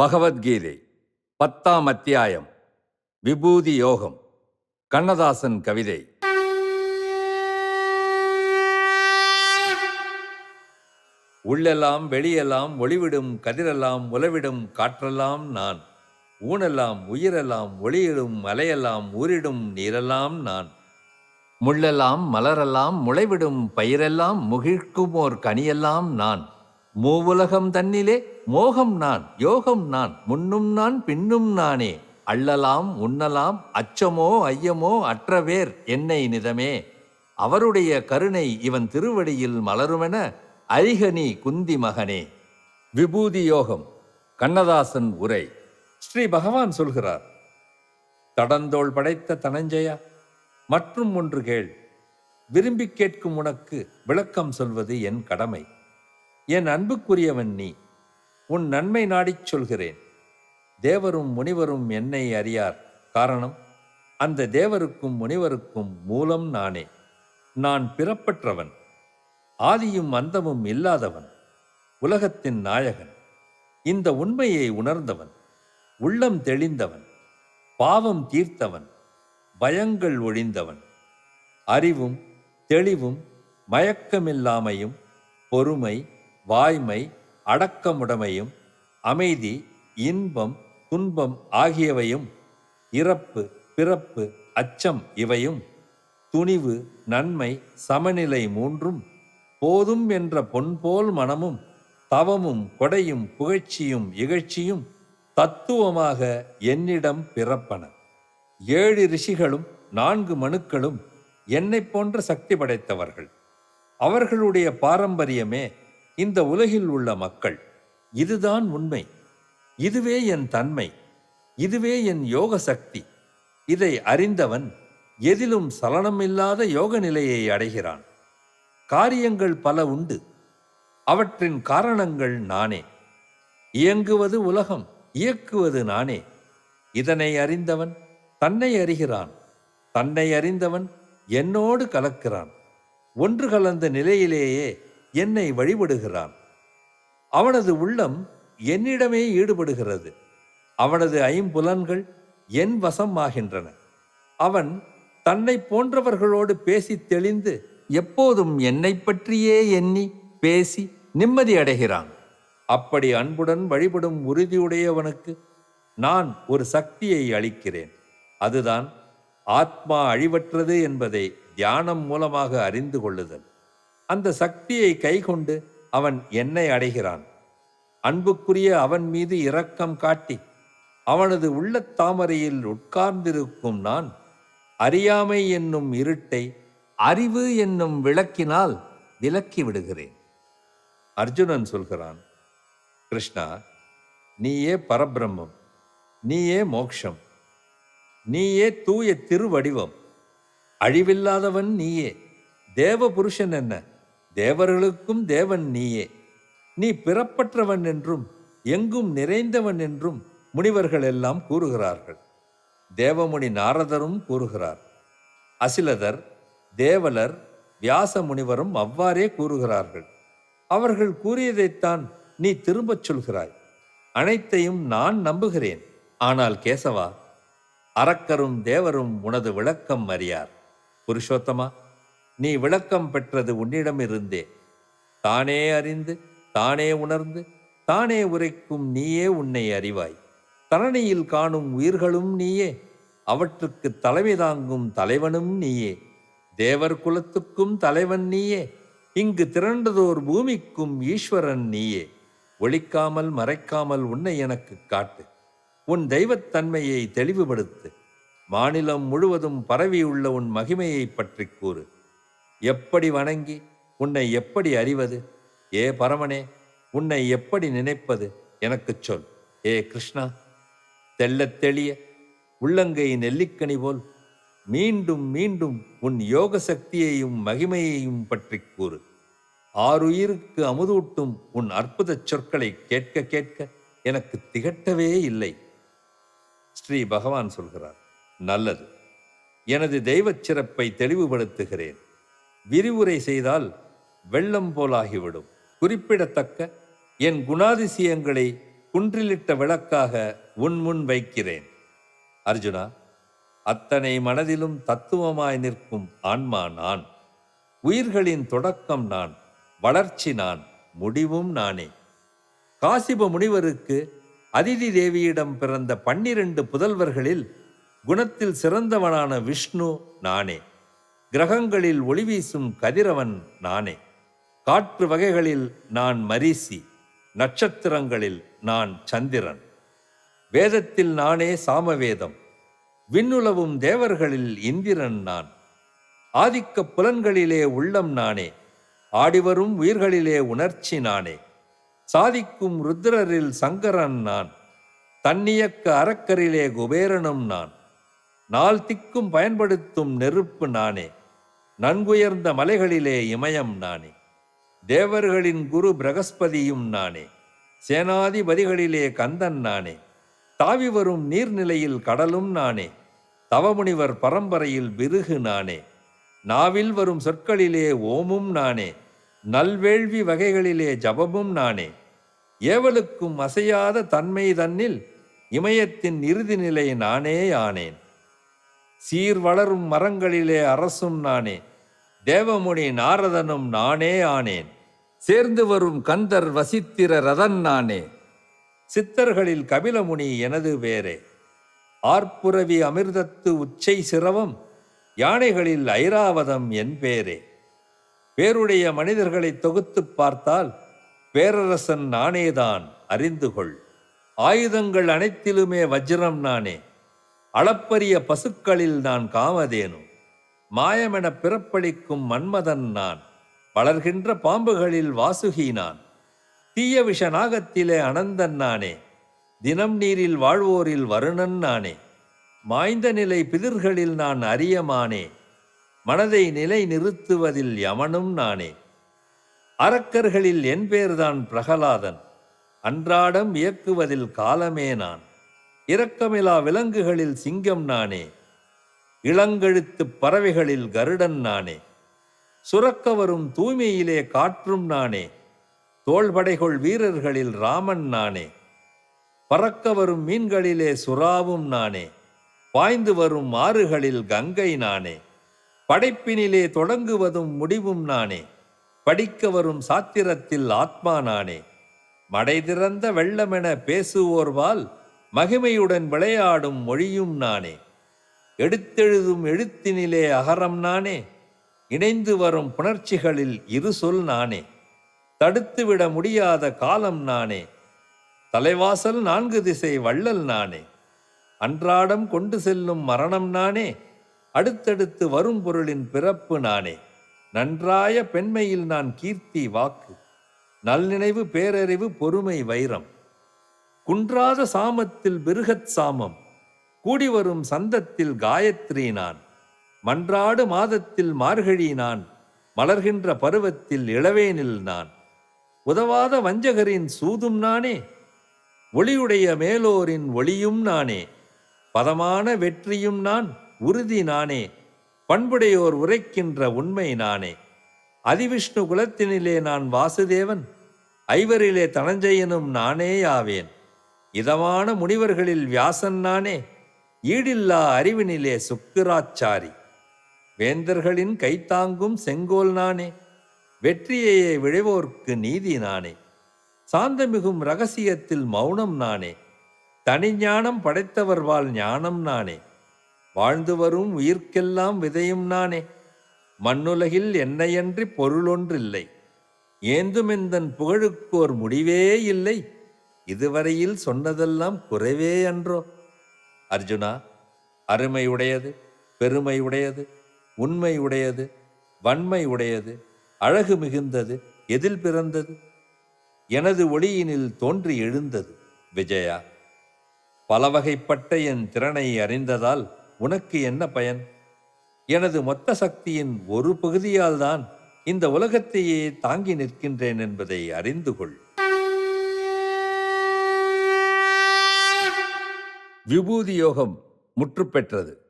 பகவத்கீதை பத்தாம் அத்தியாயம் விபூதி யோகம் கண்ணதாசன் கவிதை. உள்ளெல்லாம் வெளியெல்லாம் ஒளிவிடும் கதிரெல்லாம் உலவிடும் காற்றெல்லாம் நான். ஊனெல்லாம் உயிரெல்லாம் ஒளியிடும் மலையெல்லாம் ஊரிடும் நீரெல்லாம் நான். முள்ளெல்லாம் மலரெல்லாம் முளைவிடும் பயிரெல்லாம் முகிழ்க்கும் ஓர் கனியெல்லாம் நான். மூவுலகம் தன்னிலே மோகம் நான் யோகம் நான் முன்னும் நான் பின்னும் நானே. அள்ளலாம் உண்ணலாம் அச்சமோ ஐயமோ அற்றவேர் என்னை நிதமே. அவருடைய கருணை இவன் திருவடியில் மலருமென அரிகனி குந்தி மகனே. விபூதி யோகம் கண்ணதாசன் உரை. ஸ்ரீ பகவான் சொல்கிறார் தடந்தோள் படைத்த தனஞ்சயா மற்றும் ஒன்று கேள். விரும்பி கேட்கும் உனக்கு விளக்கம் சொல்வது என் கடமை. என் அன்புக்குரியவன் நீ உன் நன்மை நாடிச் சொல்கிறேன். தேவரும் முனிவரும் என்னை அறியார். காரணம் அந்த தேவருக்கும் முனிவருக்கும் மூலம் நானே. நான் பிறப்பற்றவன் ஆதியும் அந்தமும் இல்லாதவன் உலகத்தின் நாயகன் இந்த உண்மையை உணர்ந்தவன் உள்ளம் தெளிந்தவன் பாவம் தீர்த்தவன் பயங்கள் ஒழிந்தவன். அறிவும் தெளிவும் மயக்கமில்லாமையும் பொறுமை வாய்மை அடக்கமுடைமையும் அமைதி இன்பம் துன்பம் ஆகியவையும் இறப்பு பிறப்பு அச்சம் இவையும் துணிவு நன்மை சமநிலை மூன்றும் போதும் என்ற பொன்போல் மனமும் தவமும் கொடையும் புகழ்ச்சியும் இகழ்ச்சியும் தத்துவமாக என்னிடம் பிறப்பன. ஏழு ரிஷிகளும் நான்கு மனுக்களும் என்னைப் போன்ற சக்தி படைத்தவர்கள். அவர்களுடைய பாரம்பரியமே இந்த உலகில் உள்ள மக்கள் இதுதான் உண்மை. இதுவே என் தன்மை. இதுவே என் யோக சக்தி. இதை அறிந்தவன் எதிலும் சலனமில்லாத யோக நிலையை அடைகிறான். காரியங்கள் பல உண்டு. அவற்றின் காரணங்கள் நானே. இயங்குவது உலகம் இயக்குவது நானே. இதனை அறிந்தவன் தன்னை அறிகிறான். தன்னை அறிந்தவன் என்னோடு கலக்கிறான். ஒன்று கலந்த நிலையிலேயே என்னை வழிபடுகிறான். அவனது உள்ளம் என்னிடமே ஈடுபடுகிறது. அவனது ஐம்புலன்கள் என் வசம் ஆகின்றன அவன் தன்னை போன்றவர்களோடு பேசி தெளிந்து எப்போதும் என்னை பற்றியே எண்ணி பேசி நிம்மதி அடைகிறான். அப்படி அன்புடன் வழிபடும் உறுதியுடையவனுக்கு நான் ஒரு சக்தியை அளிக்கிறேன். அதுதான் ஆத்மா அழிவற்றது என்பதை தியானம் மூலமாக அறிந்து கொள்ளுதல். அந்த சக்தியை கைகொண்டு அவன் என்னை அடைகிறான். அன்புக்குரிய அவன் மீது இரக்கம் காட்டி அவனது உள்ளத் தாமரையில் உட்கார்ந்திருக்கும் நான் அறியாமை என்னும் இருட்டை அறிவு என்னும் விளக்கினால் விலக்கி விடுகிறேன். அர்ஜுனன் சொல்கிறான் கிருஷ்ணா நீயே பரபிரம்மம் நீயே மோக்ஷம் நீயே தூய திருவடிவம் அழிவில்லாதவன் நீயே தேவ புருஷன் என்ன? தேவர்களுக்கும் தேவன் நீயே. நீ பிறப்பற்றவன் என்றும் எங்கும் நிறைந்தவன் என்றும் முனிவர்கள் எல்லாம் கூறுகிறார்கள். தேவமுனி நாரதரும் கூறுகிறார். அசிலதர் தேவலர் வியாச முனிவரும் அவ்வாறே கூறுகிறார்கள். அவர்கள் கூறியதைத்தான் நீ திரும்பச் சொல்கிறாய். அனைத்தையும் நான் நம்புகிறேன். ஆனால் கேசவா அரக்கரும் தேவரும் உனது விளக்கம் அறியார். புருஷோத்தமா நீ விளக்கம் பெற்றது உன்னிடமிருந்தே. தானே அறிந்து தானே உணர்ந்து தானே உரைக்கும் நீயே உன்னை அறிவாய். தரணியில் காணும் உயிர்களும் நீயே அவற்றுக்கு தலைமை தாங்கும் தலைவனும் நீயே. தேவர் குலத்துக்கும் தலைவன் நீயே இங்கு திரண்டதோர் பூமிக்கும் ஈஸ்வரன் நீயே. ஒழிக்காமல் மறைக்காமல் உன்னை எனக்கு காட்டு. உன் தெய்வத்தன்மையை தெளிவுபடுத்து. மாநிலம் முழுவதும் பரவியுள்ள உன் மகிமையை பற்றி கூறு. எப்படி வணங்கி உன்னை எப்படி அறிவது? ஏ பரமனே உன்னை எப்படி நினைப்பது? எனக்குச் சொல். ஏ கிருஷ்ணா தெள்ளத் தெளிய உள்ளங்கை நெல்லிக்கனி போல் மீண்டும் மீண்டும் உன் யோக சக்தியையும் மகிமையையும் பற்றி கூறு. ஆறுயிருக்கு அமுதூட்டும் உன் அற்புதச் சொற்களை கேட்க கேட்க எனக்கு திகட்டவே இல்லை. ஸ்ரீ பகவான் சொல்கிறார் நல்லது. எனது தெய்வச் சிறப்பை தெளிவுபடுத்துகிறேன். விரிவுரை செய்தால் வெள்ளம் போலாகிவிடும். குறிப்பிடத்தக்க என் குணாதிசயங்களை குன்றிலிட்ட விளக்காக உன் முன் வைக்கிறேன். அர்ஜுனா அத்தனை மனதிலும் தத்துவமாய் நிற்கும் ஆன்மா நான். உயிர்களின் தொடக்கம் நான் வளர்ச்சி நான் முடிவும் நானே. காசிப முனிவருக்கு அதிதி தேவியிடம் பிறந்த பன்னிரண்டு புதல்வர்களில் குணத்தில் சிறந்தவனான விஷ்ணு நானே. கிரகங்களில் ஒளி வீசும் கதிரவன் நானே. காற்று வகைகளில் நான் மரீசி நட்சத்திரங்களில் நான் சந்திரன். வேதத்தில் நானே சாமவேதம் விண்ணுலவும் தேவர்களில் இந்திரன் நான். ஆதிக்க புலன்களிலே உள்ளம் நானே ஆடிவரும் உயிர்களிலே உணர்ச்சி நானே. சாதிக்கும் ருத்ரரில் சங்கரன் நான் தன்னியக்க அரக்கரிலே குபேரனும் நான். நாள் திக்கும் பயன்படுத்தும் நெருப்பு நானே. நன்குயர்ந்த மலைகளிலே இமயம் நானே. தேவர்களின் குரு பிரகஸ்பதியும் நானே. சேனாதிபதிகளிலே கந்தன் நானே. தாவி வரும் நீர்நிலையில் கடலும் நானே. தவமுனிவர் பரம்பரையில் பிருகு நானே. நாவில் வரும் சொற்களிலே ஓமும் நானே. நல்வேள்வி வகைகளிலே ஜபமும் நானே. ஏவலுக்கும் அசையாத தன்மை தன்னில் இமயத்தின் இறுதி நிலை நானே ஆனேன். சீர் வளரும் மரங்களிலே அரசும் நானே. தேவமுனி நாரதனும் நானே ஆனேன். சேர்ந்து வரும் கந்தர் வசித்திர ரதன் நானே. சித்தர்களில் கபிலமுனி எனது வேறே. ஆர்ப்புரவி அமிர்தத்து உச்சை சிரவம் யானைகளில் ஐராவதம் என் பேரே. பேருடைய மனிதர்களை தொகுத்துப் பார்த்தால் பேரரசன் நானேதான் அறிந்து கொள். ஆயுதங்கள் அனைத்திலுமே வஜ்ரம் நானே. அளப்பரிய பசுக்களில் நான் காமதேனு. மாயமென பிறப்பளிக்கும் மன்மதன் நான். வளர்கின்ற பாம்புகளில் வாசுகி நான். தீய விஷ நாகத்திலே அனந்தன் நானே. தினம் நீரில் வாழ்வோரில் வருணன் நானே. மாய்ந்த நிலை பிதிர்களில் நான் அரியமானே மனதை நிலை நிறுத்துவதில் யமனும் நானே. அரக்கர்களில் என் பேர்தான் பிரகலாதன். அன்றாடம் இயக்குவதில் காலமே நான். இரக்கமிலா விலங்குகளில் சிங்கம் நானே. இளங்கழுத்து பறவைகளில் கருடன் நானே. சுரக்க வரும் தூய்மையிலே காற்றும் நானே. தோள்படைகொள் வீரர்களில் ராமன் நானே. பறக்க வரும் மீன்களிலே சுறாவும் நானே. பாய்ந்து வரும் ஆறுகளில் கங்கை நானே. படைப்பினிலே தொடங்குவதும் முடிவும் நானே. படிக்க வரும் சாத்திரத்தில் ஆத்மா நானே. மடை திறந்த வெள்ளமென பேசுவோர்வால் மகிமையுடன் விளையாடும் மொழியும் நானே. எடுத்தெழுதும் எழுத்தினிலே அகரம் நானே. இணைந்து வரும் புணர்ச்சிகளில் இரு சொல் நானே. தடுத்துவிட முடியாத காலம் நானே. தலைவாசல் நான்கு திசை வள்ளல் நானே. அன்றாடம் கொண்டு செல்லும் மரணம் நானே. அடுத்தடுத்து வரும் பொருளின் பிறப்பு நானே. நன்றாய பெண்மையில் நான் கீர்த்தி வாக்கு. நல்நினைவு பேரறிவு பொறுமை வைரம். குன்றாத சாமத்தில் பிருகத் சாமம். கூடி வரும் சந்தத்தில் காயத்ரி நான் மன்றாடு மாதத்தில் மார்கழி நான் மலர்கின்ற பருவத்தில் இளவேனில் நான். உதவாத வஞ்சகரின் சூதும் நானே ஒளியுடைய மேலோரின் ஒளியும் நானே பதமான வெற்றியும் நான் உறுதி நானே பண்புடையோர் உரைக்கின்ற உண்மை நானே. அதிவிஷ்ணு குலத்தினிலே நான் வாசுதேவன் ஐவரிலே தனஞ்சயனும் நானே ஆவேன் இதமான முனிவர்களில் வியாசன் நானே ஈடில்லா அறிவினிலே சுக்கிராச்சாரி. வேந்தர்களின் கைத்தாங்கும் செங்கோல் நானே. வெற்றியையே விழைவோர்க்கு நீதி நானே. சாந்தமிகும் ரகசியத்தில் மௌனம் நானே. தனிஞானம் படைத்தவர்வால் ஞானம் நானே. வாழ்ந்து வரும் உயிர்க்கெல்லாம் விதையும் நானே. மண்ணுலகில் என்னையன்றி பொருளொன்றில்லை ஏந்துமெந்தன் புகழுக்கோர் முடிவே இல்லை. இதுவரையில் சொன்னதெல்லாம் குறைவே அன்றோ. அர்ஜுனா அருமை உடையது பெருமை உடையது உண்மை உடையது வன்மை உடையது அழகு மிகுந்தது எதில் பிறந்தது? எனது ஒளியினில் தோன்றி எழுந்தது விஜயா. பலவகைப்பட்ட என் திறனை அறிந்ததால் உனக்கு என்ன பயன்? எனது மொத்த சக்தியின் ஒரு பகுதியால்தான் இந்த உலகத்தையே தாங்கி நிற்கின்றேன் என்பதை அறிந்து கொள். விபூதி யோகம் முற்றுப்பெற்றது.